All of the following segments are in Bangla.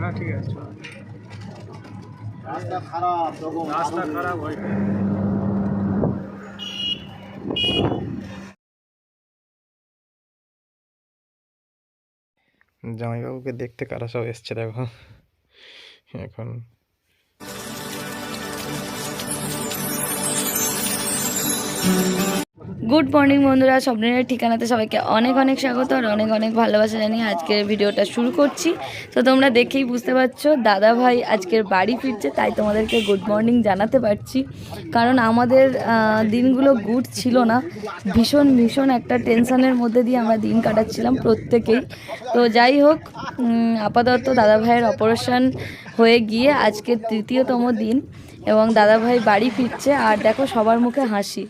না ঠিক আছে চলো। রাস্তা খারাপ রাস্তা খারাপ হয়। জামাইবাবুকে দেখতে কারা সব এসছে দেখো। এখন গুড মর্নিং বন্ধুরা। স্বপ্নের ঠিকানাতে সবাইকে অনেক অনেক স্বাগত আর অনেক অনেক ভালোবাসা জানিয়ে আজকের ভিডিওটা শুরু করছি। তো তোমরা দেখেই বুঝতে পারছ দাদা ভাই আজকের বাড়ি ফিরছে, তাই তোমাদেরকে গুড মর্নিং জানাতে পারছি। কারণ আমাদের দিনগুলো গুড ছিল না। ভীষণ ভীষণ একটা টেনশনের মধ্যে দিয়ে আমরা দিন কাটাচ্ছিলাম প্রত্যেকেই। তো যাই হোক আপাতত দাদা ভাইয়ের অপারেশন হয়ে গিয়ে আজকের তৃতীয়তম দিন এবং দাদা ভাই বাড়ি ফিরছে। আর দেখো সবার মুখে হাসি।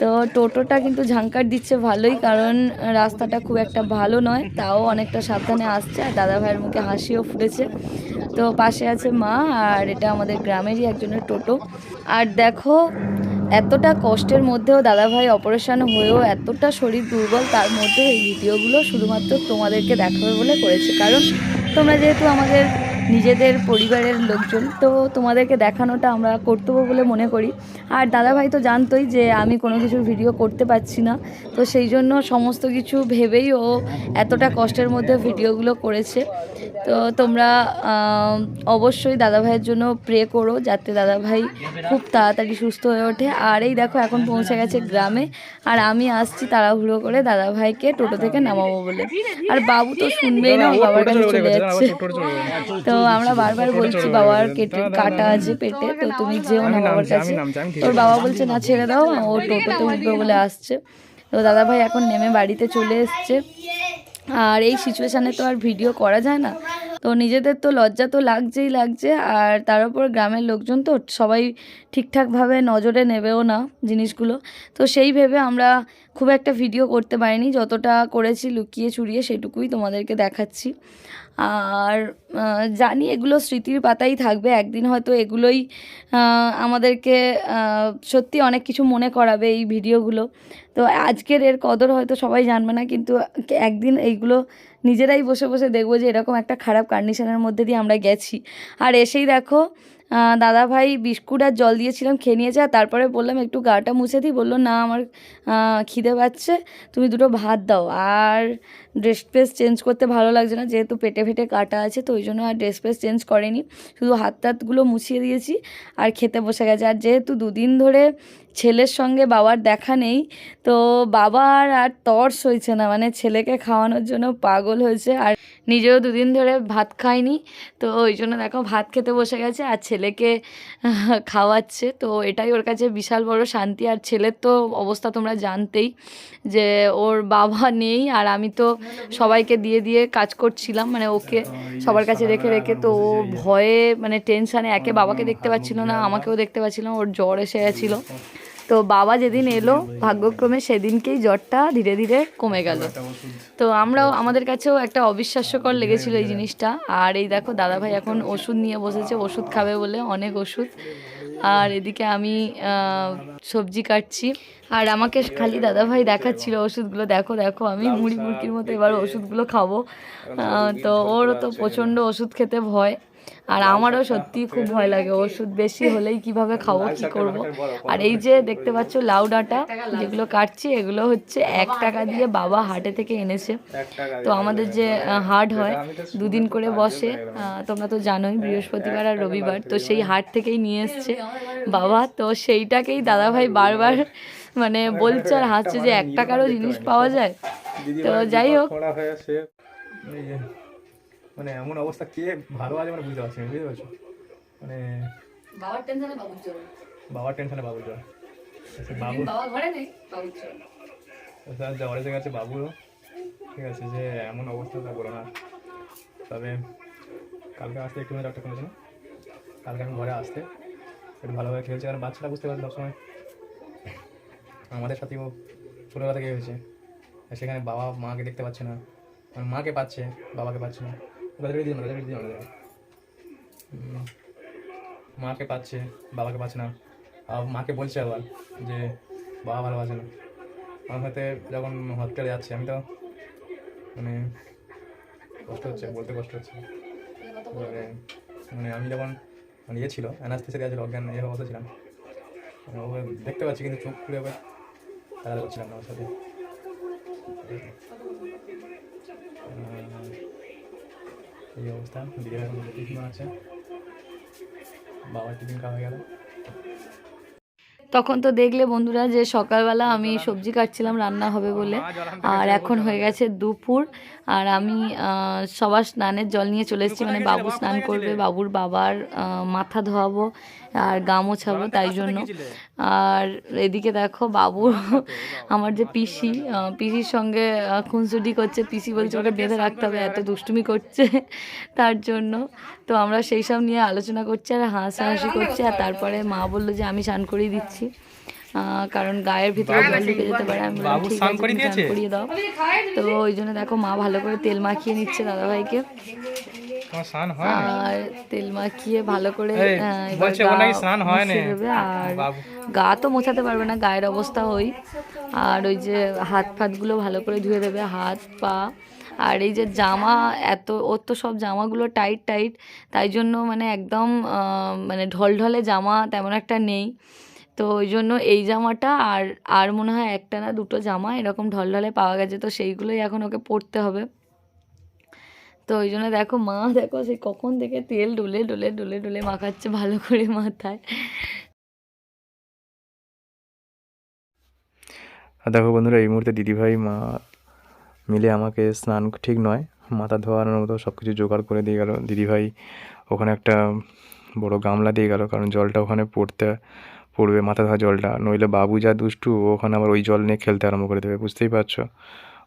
তো টোটোটা কিন্তু ঝাঙ্কার দিচ্ছে ভালোই, কারণ রাস্তাটা খুব একটা ভালো নয়, তাও অনেকটা সাবধানে আসছে, আর দাদা ভাইয়ের মুখে হাসিও ফুটেছে। তো পাশে আছে মা, আর এটা আমাদের গ্রামেরই একজনের টোটো। আর দেখো, এতটা কষ্টের মধ্যেও দাদা ভাই অপারেশন হয়েও এতটা শরীর দুর্বল, তার মধ্যে এই ভিডিওগুলো শুধুমাত্র তোমাদেরকে দেখাবে বলে করেছে। কারণ তোমরা যেহেতু আমাদের নিজেদের পরিবারের লোকজন। তো তোমাদেরকে দেখানোটা আমরা কর্তব্য বলে মনে করি। আর দাদাভাই তো জানতোই যে আমি কোনো কিছুর ভিডিও করতে পারছি না। তো সেই জন্য সমস্ত কিছু ভেবেই ও এতটা কষ্টের মধ্যে ভিডিওগুলো করেছে। তো তোমরা অবশ্যই দাদাভাইয়ের জন্য প্রে করো যাতে দাদাভাই খুব তাড়াতাড়ি সুস্থ হয়ে ওঠে। আর এই দেখো, এখন পৌঁছে গেছে গ্রামে। আর আমি আসছি তাড়াহুড়ো করে দাদাভাইকে টোটো থেকে নামাবো বলে। আর বাবু তো শুনবেই না বাবার কাছে চলে যাচ্ছে। তো আমরা বারবার বলছি বাবার কেটে কাটা আছে পেটে তো তুমি যেও না বাবার কাছে। তোর বাবা বলছে না ছেড়ে দাও ও টোটোতে উঠবে বলে আসছে। তো দাদা ভাই এখন নেমে বাড়িতে চলে এসছে। আর এই সিচুয়েশানে তো আর ভিডিও করা যায় না। তো নিজেদের তো লজ্জা তো লাগছেই লাগছে। আর তার উপর গ্রামের লোকজন তো সবাই ঠিকঠাকভাবে নজরে নেবেও না জিনিসগুলো। তো সেই ভেবে আমরা খুব একটা ভিডিও করতে পারিনি। যতটা করেছি লুকিয়ে চুরিয়ে সেটুকুই তোমাদেরকে দেখাচ্ছি। আর জানি এগুলো স্মৃতির পাতাই থাকবে। একদিন হয়তো এগুলোই আমাদেরকে সত্যি অনেক কিছু মনে করাবে এই ভিডিওগুলো। তো আজকের এর কদর হয়তো সবাই জানবে না, কিন্তু একদিন এইগুলো নিজেরাই বসে বসে দেখব যে এরকম একটা খারাপ কন্ডিশনের মধ্যে দিয়ে আমরা গেছি। আর এসেই দেখো দাদা ভাই বিস্কুট আর জল দিয়েছিলাম, খেয়ে নিয়েছে আর তারপরে বললাম, একটু গাটা মুছে দিই। বলল, না, আমার খিদে পাচ্ছে। তুমি দুটো ভাত দাও। আর ড্রেস ফ্রেস চেঞ্জ করতে ভালো লাগছে না, যেহেতু পেটে ফেটে কাটা আছে, তো ওই জন্য আর ড্রেস ফ্রেস চেঞ্জ করেনি। শুধু হাত টাতগুলো মুছিয়ে দিয়েছি আর খেতে বসে গেছে। আর যেহেতু দুদিন ধরে ছেলের সঙ্গে বাবার দেখা নেই, তো বাবার আর তর্স হয়েছে না। মানে ছেলেকে খাওয়ানোর জন্য পাগল হয়েছে। আর নিজেও দুদিন ধরে ভাত খায়নি তো ওই জন্য দেখো ভাত খেতে বসে গেছে আর ছেলেকে খাওয়াচ্ছে। তো এটাই ওর কাছে বিশাল বড় শান্তি। আর ছেলের তো অবস্থা তোমরা জানতেই যে ওর বাবা নেই। আর আমি তো সবাইকে দিয়ে দিয়ে কাজ করছিলাম। মানে ওকে সবার কাছে রেখে রেখে তো ও ভয়ে মানে টেনশানে একে বাবাকে দেখতে পাচ্ছিল না, আমাকেও দেখতে পাচ্ছিল ওর জ্বর এসে গেছিল। তো বাবা যেদিন এলো, ভাগ্যক্রমে সেদিনকেই জ্বরটা ধীরে ধীরে কমে গেল। তো আমরাও, আমাদের কাছেও একটা অবিশ্বাস্যকর লেগেছিল এই জিনিসটা। আর এই দেখো, দাদাভাই এখন ওষুধ নিয়ে বসেছে, ওষুধ খাবে বলে, অনেক ওষুধ। আর এদিকে আমি সবজি কাটছি। আর আমাকে খালি দাদাভাই দেখাচ্ছিল ওষুধগুলো। দেখো দেখো, আমি মুড়ি মুড়কির মতো এবার ওষুধগুলো খাব। তো ওরও তো প্রচণ্ড ওষুধ খেতে ভয়। আর আমারও সত্যি খুব ভয় লাগে ওষুধ বেশি হলেই কীভাবে খাব কি করব? আর এই যে দেখতে পাচ্ছ লাউ ডাঁটা যেগুলো কাটছি এগুলো হচ্ছে এক টাকা দিয়ে বাবা হাটে থেকে এনেছে। তো আমাদের যে হাট হয় দুদিন করে বসে আহ, তোমরা তো জানোই বৃহস্পতিবার আর রবিবার তো সেই হাট থেকেই নিয়ে এসছে বাবা তো সেইটাকেই দাদাভাই বারবার মানে বলছে আর হাসছে যে এক টাকারও জিনিস পাওয়া যায়। তো যাই হোক। হয়ে সে এই যে মানে এমন অবস্থা কে ভালো আছে মানে বুঝতে পারছি না বুঝতে পারছ? মানে বাবার টেনশনে বাবুর জ্বর। বাবার টেনশনে বাবু জ্বর। বাবু বাবা ঘরে নেই বাবুর জ্বর। স্যার জ্বর এসে গেছে বাবুরও। ঠিক আছে যে এমন অবস্থা তা বলো না। তবে কালকে আসতে একটু ডাক্তার করেছিল কালকে আমি ঘরে আসতে একটু ভালোভাবে খেলছে কারণ বাচ্চাটা বুঝতে পারছে সবসময় আমাদের সাথেও ছোটোবেলা থেকে হয়েছে। সেখানে বাবা মাকে দেখতে পাচ্ছে না। মানে মাকে পাচ্ছে বাবাকে পাচ্ছে না। মাকে পাচ্ছে, বাবাকে পাচ্ছে না। মাকে বলছে আবার যে, বাবা ভালোবাসে না। আমার সাথে যখন হসপিটালে যাচ্ছে, আমি তো মানে কষ্ট হচ্ছে, বলতে কষ্ট হচ্ছে। এবারে মানে আমি যখন মানে ইয়ে ছিল অ্যানাস্থেসিয়া দেওয়া ছিল অজ্ঞান এর অবস্থা ছিলাম। মানে দেখতে পাচ্ছি, কিন্তু চোখ খুলে আবার তারা করছিলাম না ওর সাথে। এই অবস্থা এখন বানাচ্ছে বাবার টিফিন খাওয়া গেল। তখন তো দেখলে বন্ধুরা যে সকালবেলা আমি সবজি কাটছিলাম, রান্না হবে বলে। আর এখন হয়ে গেছে দুপুর। আর আমি সবার স্নানের জল নিয়ে চলে এসেছি। মানে বাবু স্নান করবে, বাবুর বাবার মাথা ধোয়াবো আর গা মোছাবো তাই জন্য। আর এদিকে দেখো বাবু আমার যে পিসি পিসির সঙ্গে খুনসুটি করছে পিসি বলছে ওকে বেঁধে রাখতে হবে এত দুষ্টুমি করছে তার জন্য। তো আমরা সেই সব নিয়ে আলোচনা করছি আর হাসাহাসি করছি আর তারপরে মা বলল যে আমি স্নান করিয়ে দিচ্ছি। কারণ গায়ের ভিতরে জল ঢুকে যেতে পারে আমি ঠিক করিয়ে দাও। তো ওই জন্য দেখো মা ভালো করে তেল মাখিয়ে নিচ্ছে দাদাভাইকে। স্নান আর তেল মাখিয়ে ভালো করে বলছে ওর গা নাকি স্নান হয় নি। দেবে। আর গা তো মোছাতে পারবে না গায়ের অবস্থা ওই। আর ওই যে হাত ফাতগুলো ভালো করে ধুয়ে দেবে হাত পা। আর এই যে জামা এত ওর তো সব জামাগুলো টাইট টাইট। তাই জন্য মানে একদম মানে ঢলঢলে জামা তেমন একটা নেই। তো ওই জন্য এই জামাটা আর আর মনে হয় একটা না দুটো জামা এরকম ঢলঢলে পাওয়া গেছে তো সেইগুলোই এখন ওকে পরতে হবে। তো ওই জন্য দেখো মা, দেখো সে কখন থেকে তেল ডলে ডলে ডলে ডলে মাখাচ্ছে ভালো করে মাথায়। দেখো বন্ধুরা, এই মুহূর্তে দিদিভাই, মা মিলে আমাকে স্নান ঠিক নয়, মাথা ধোয়ানোর মতো সব কিছু জোগাড় করে দিয়ে গেল। দিদিভাই ওখানে একটা বড় গামলা দিয়ে গেল, কারণ জলটা ওখানে পড়তে পড়বে, মাথা ধোয়া জলটা। নইলে বাবু যা দুষ্টু ওখানে আবার ওই জল নিয়ে খেলতে আরম্ভ করে দেবে, বুঝতেই পারছ?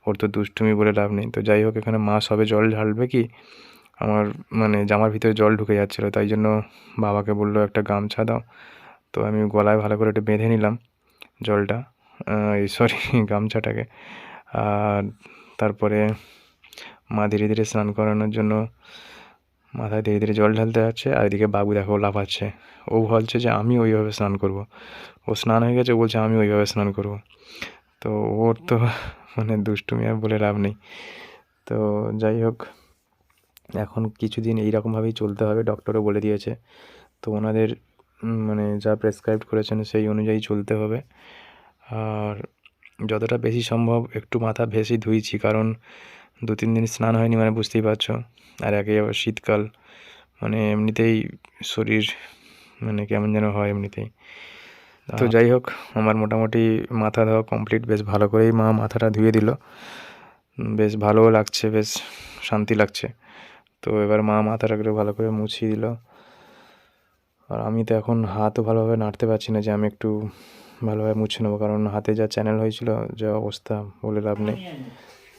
ওর তো দুষ্টুমি বলে লাভ নেই। তো যাই হোক, এখানে মা সবে জল ঢালবে কি? আমার মানে জামার ভিতরে জল ঢুকে যাচ্ছিল, তাই জন্য বাবাকে বলল, একটা গামছা দাও। তো আমি গলায় ভালো করে একটু বেঁধে নিলাম জলটা এই সরি গামছাটাকে। আর তারপরে মা ধীরে ধীরে স্নান করানোর জন্য মাথায় ধীরে ধীরে জল ঢালতে যাচ্ছে, আর এদিকে বাবু দেখো লাফাচ্ছে। ও বলছে যে আমি ওইভাবে স্নান করব। ও স্নান হয়ে গেছে বলছে, আমি ওইভাবে স্নান করব। তো ওর তো মানে দুষ্টুমি আর বলে লাভ নেই। তো যাই হোক, এখন কিছুদিন এইরকমভাবেই চলতে হবে ডক্টরও বলে দিয়েছে। তো ওনাদের মানে যা প্রেসক্রাইব করেছেন সেই অনুযায়ী চলতে হবে। আর যতটা বেশি সম্ভব একটু মাথা বেশি ধুইছি, কারণ দু তিন দিন স্নান হয়নি মানে বুঝতেই পারছ। আর একে আবার শীতকাল মানে এমনিতেই শরীর মানে কেমন যেন হয় এমনিতেই। তো যাই হোক আমার মোটামুটি মাথা ধোয়া কমপ্লিট বেশ ভালো করেই মা মাথাটা ধুয়ে দিল। বেশ ভালোও লাগছে বেশ শান্তি লাগছে। তো এবার মা মাথাটাকে ভালো করে মুছিয়ে দিল। আর আমি তো এখন হাতও ভালোভাবে নাড়তে পারছি না যে আমি একটু ভালোভাবে মুছে নেব কারণ হাতে যা চ্যানেল হয়েছিল যা অবস্থা বলে লাভ নেই।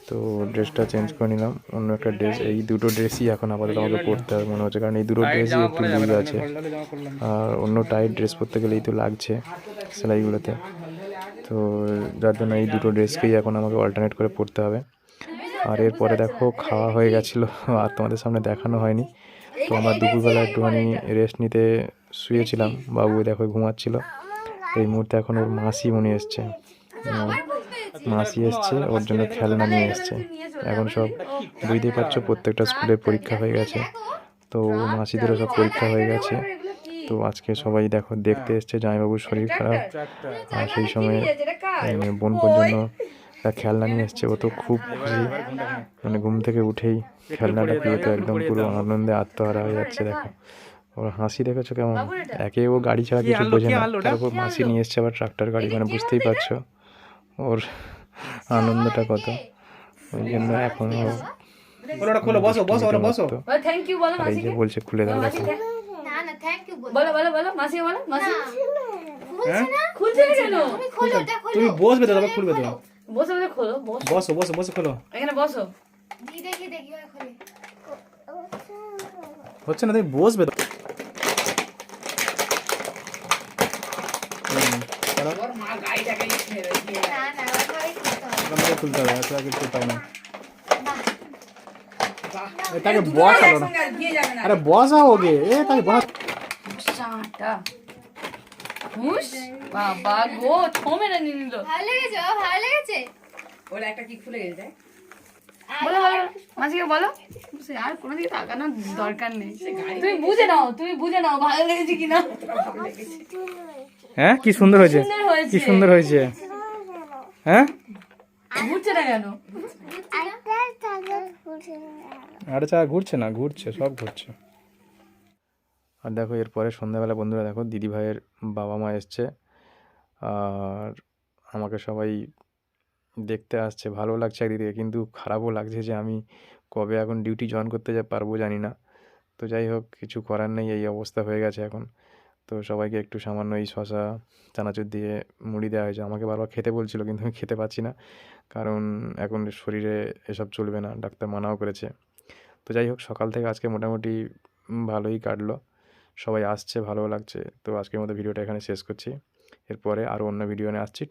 তো ড্রেসটা চেঞ্জ করে নিলাম। অন্য একটা ড্রেস এই দুটো ড্রেসই এখন আপাতত আমাকে পরতে হবে মনে হচ্ছে। কারণ এই দুটো ড্রেসই একটু লুজ আছে। আর অন্য টাইট ড্রেস পরতে গেলেই তো লাগছে সেলাইগুলোতে। তো যার জন্য এই দুটো ড্রেসকেই এখন আমাকে অল্টারনেট করে পরতে হবে। আর এরপরে দেখো খাওয়া হয়ে গেছিল আর তোমাদের সামনে দেখানো হয়নি। তো আমরা দুপুরবেলা একটুখানি রেস্ট নিতে শুয়েছিলাম। বাবু দেখো ঘুমাচ্ছিল। এই মুহূর্তে এখন ওর মাসি মনে এসছে। মাসি এসছে ওর জন্য খেলনা নিয়ে এসছে। এখন সব বুঝতেই পারছ প্রত্যেকটা স্কুলে পরীক্ষা হয়ে গেছে। তো মাসিদেরও সব পরীক্ষা হয়ে গেছে। তো আজকে সবাই দেখো দেখতে এসছে জামাইবাবুর শরীর খারাপ। আর সেই সময় বোনপোর জন্য খেলনা নিয়ে এসছে ও তো খুব খুশি। মানে ঘুম থেকে উঠেই খেলনাটা পেয়ে তো একদম পুরো আনন্দে আত্মহারা হয়ে যাচ্ছে দেখো। ওর হাসি দেখেছ কেমন? একে ও গাড়ি ছাড়া কিছু বোঝে না। তারপর মাসি নিয়ে এসছে আবার ট্রাক্টর গাড়ি মানে বুঝতেই পারছ। ওর আনন্দটা কত? ওই জন্য এখন ও বসো বসো ওরা বসো। মুক্ত। থ্যাংক ইউ বলো আর বলছে খুলে দাও দেখো না না থ্যাংক ইউ বল বলো বলো বলো মাসি বলো মাসি। হ্যাঁ? খুলছে না কেন? তুমি খোলো ওটা খোলো। তুমি বসবে তো তবে খুলবে তো। বসে বসে খোলো বসো। বসো বসো বসে খোলো। এখানে বসো। হচ্ছে না তুমি বসবে তো। না না খুলতে হবে। এত আগে হবে না। তাকে বসালো না। আরে বসাও ওকে। এ তাকে বসা বাবা গো নিয়ে নিল। ভালো লেগেছে ভালো লেগেছে। ওর একটা কি খুলে গেছে? বলো বলো। মাসিকে বলো। সে আর কোনো দিকে তাকানোর দরকার নেই। তুমি বুঝে নাও তুমি বুঝে নাও ভালো লেগেছে কিনা। হ্যাঁ? কি সুন্দর হয়েছে? কি সুন্দর হয়েছে? হ্যাঁ? ঘুরছে না আরে চা ঘুরছে না ঘুরছে সব ঘুরছে। আর দেখো এরপরে সন্ধ্যাবেলা বন্ধুরা দেখো দিদি ভাইয়ের বাবা মা এসছে। আর আমাকে সবাই দেখতে আসছে। ভালো লাগছে একদিকে কিন্তু খারাপও লাগছে যে আমি কবে এখন ডিউটি জয়েন করতে যা পারব জানি না। তো যাই হোক কিছু করার নেই এই অবস্থা হয়ে গেছে এখন। তো সবাইকে একটু সামান্য এই শশা চানাচুর দিয়ে মুড়ি দেওয়া হয়েছে। আমাকে বারবার খেতে বলছিল, কিন্তু আমি খেতে পাচ্ছি না। কারণ এখন শরীরে এসব চলবে না, ডাক্তার মানাও করেছে। তো যাই হোক, সকাল থেকে আজকে মোটামুটি ভালোই কাটলো। সবাই আসছে ভালো লাগছে। তো আজকের মতো ভিডিওটা এখানে শেষ করছি। এরপরে আরও অন্য ভিডিও নিয়ে আসছি।